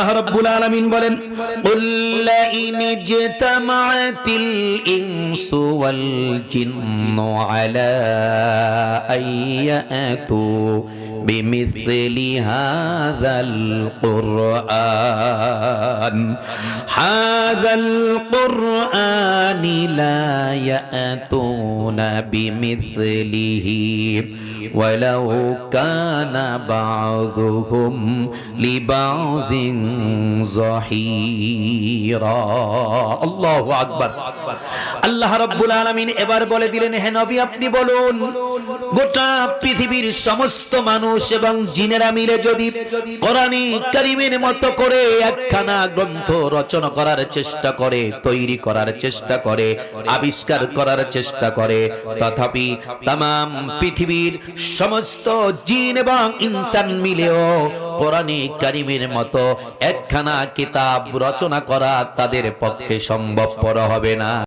আল্লাহ রাব্বুল আলামিন বলেন قل إن اجتمعت الإنس والجن على أن يأتوا بمثل هذا القرآن هذا القرآن لا يأتون بمثله ولو كان بعضهم لبعض ظهيرا الله أكبر আল্লাহ রাব্বুল আলামিন এবার বলে দিলেন হে নবী আপনি বলুন গোটা পৃথিবীর সমস্ত মানুষ এবং জিনেরা মিলে যদি কোরআনী কারিমের মতো করে একখানা গ্রন্থ রচনা করার চেষ্টা করে তৈরি করার চেষ্টা করে আবিষ্কার করার চেষ্টা করে তথাপি তাম পৃথিবীর সমস্ত জিন এবং ইনসান মিলেও কোরআনে কারিমের মতো একখানা কিতাব রচনা করা তাদের পক্ষে সম্ভবপর হবে না।